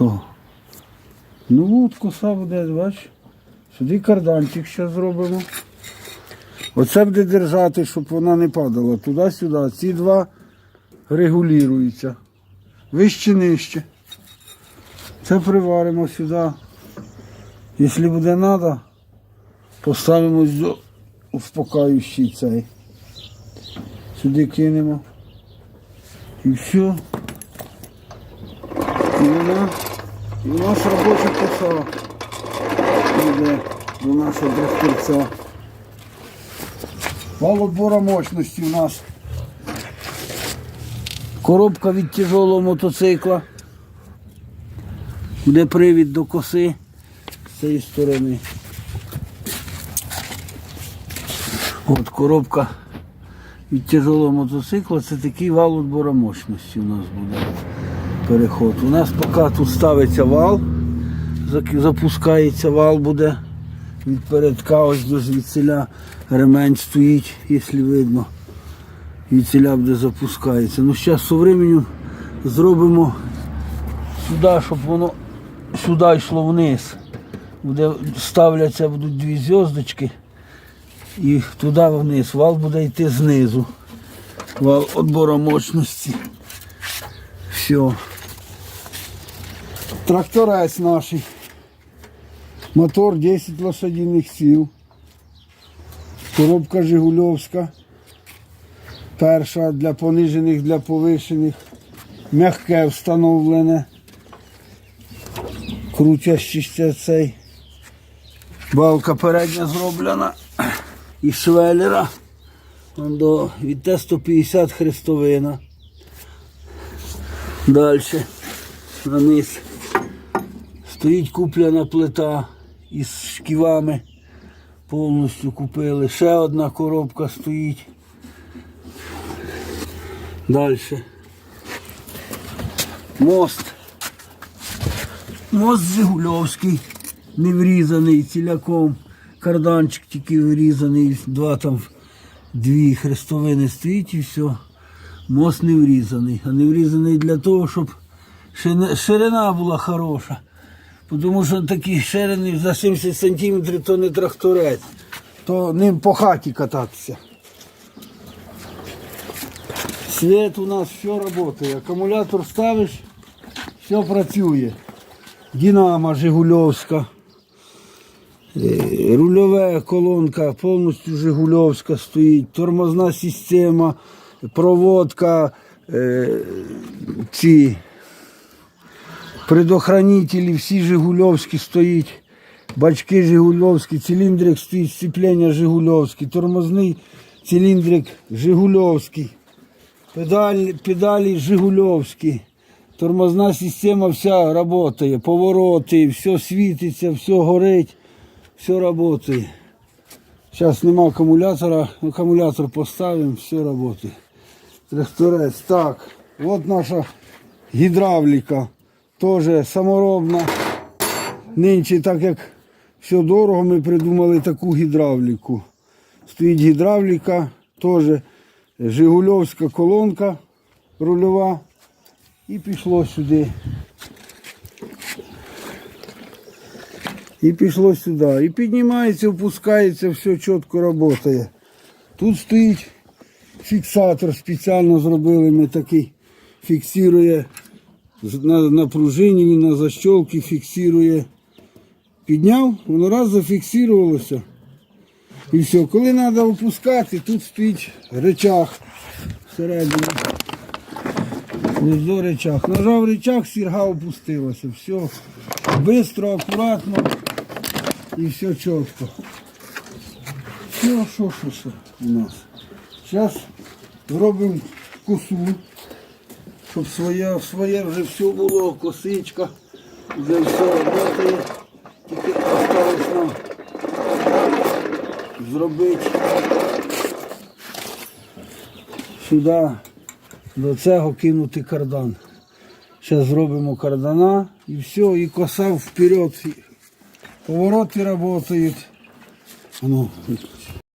Що? Ну от коса буде, бач. Сюди карданчик ще зробимо. Оце буде держати, щоб вона не падала туди-сюди. Ці два регулюються. Вище нижче. Це приваримо сюди. Якщо буде треба, поставимо зо- успокаюючий цей. Сюди кинемо. І все. І вона, і нас робоча коса йде до нашого тракторця. Вал отбора мощності у нас. Коробка від тяжелого мотоцикла. Буде привід до коси з цієї сторони. От коробка від тяжелого мотоцикла це такий вал отбора мощності у нас буде переход. У нас поки тут ставиться вал, запускається вал буде від передка, ось до звідсиля ремень стоїть, якщо видно. Відсіля буде запускається. Ну зараз з временем зробимо сюди, щоб воно сюди йшло вниз. Буде, ставляться будуть дві зв'язочки і туди вниз. Вал буде йти знизу. Вал відбору мощності. Все. Тракторець наш. Мотор 10 лошадиних сил. Коробка Жигульовська. Перша для понижених, для повишених. Мягке встановлене. Крутящийся цей. Балка передня зроблена із швеллера. До, від Т-150 хрестовина. Далі. На. Стоїть куплена плита із шківами. Повністю купили. Ще одна коробка стоїть. Далі. Мост. Мост Жигульовський. Не врізаний ціляком. Карданчик тільки врізаний. Два там дві хрестовини стоїть і все. Мост не врізаний. А не врізаний для того, щоб ширина була хороша. Тому що такі ширини за 70 сантиметрів то не тракторець. То ним по хаті кататися. Свет у нас все працює. Акумулятор ставиш, все працює. Динамо Жигульовська. Е, Рульова колонка повністю Жигульовська стоїть. Тормозна система, проводка, е, ці предохранителі, всі Жигульовські стоїть. Бачки Жигульовські, циліндрик стоїть, сцеплення Жигульовське, тормозний циліндрик Жигульовський. Педаль, педалі Жигульовські. Тормозна система вся працює, повороти, все світиться, все горить, все працює. Зараз нема акумулятора, акумулятор поставимо, все працює. Тракторець. Так, от наша гідравліка. Теж саморобна. Нинче, так як все дорого, ми придумали таку гідравліку. Стоїть гідравліка, теж Жигульовська колонка рульова. І пішло сюди. І пішло сюди. І піднімається, опускається, все чітко працює. Тут стоїть фіксатор, спеціально зробили ми такий, фіксує на, на пружині, на защолки фіксує. Підняв, воно раз зафіксувалося. І все. Коли треба опускати, тут стоїть речах всередині. Внизу речах. Нажав речах, сірга опустилася. Все. Бистро, акуратно і все чітко. Все, що, що, що у нас. Зараз зробимо косу, щоб своє, своє вже все було, косичка, вже все працює. Тільки осталось нам зробити сюди до цього кинути кардан. Зараз зробимо кардана і все, і коса вперед. Повороти працюють. Ну.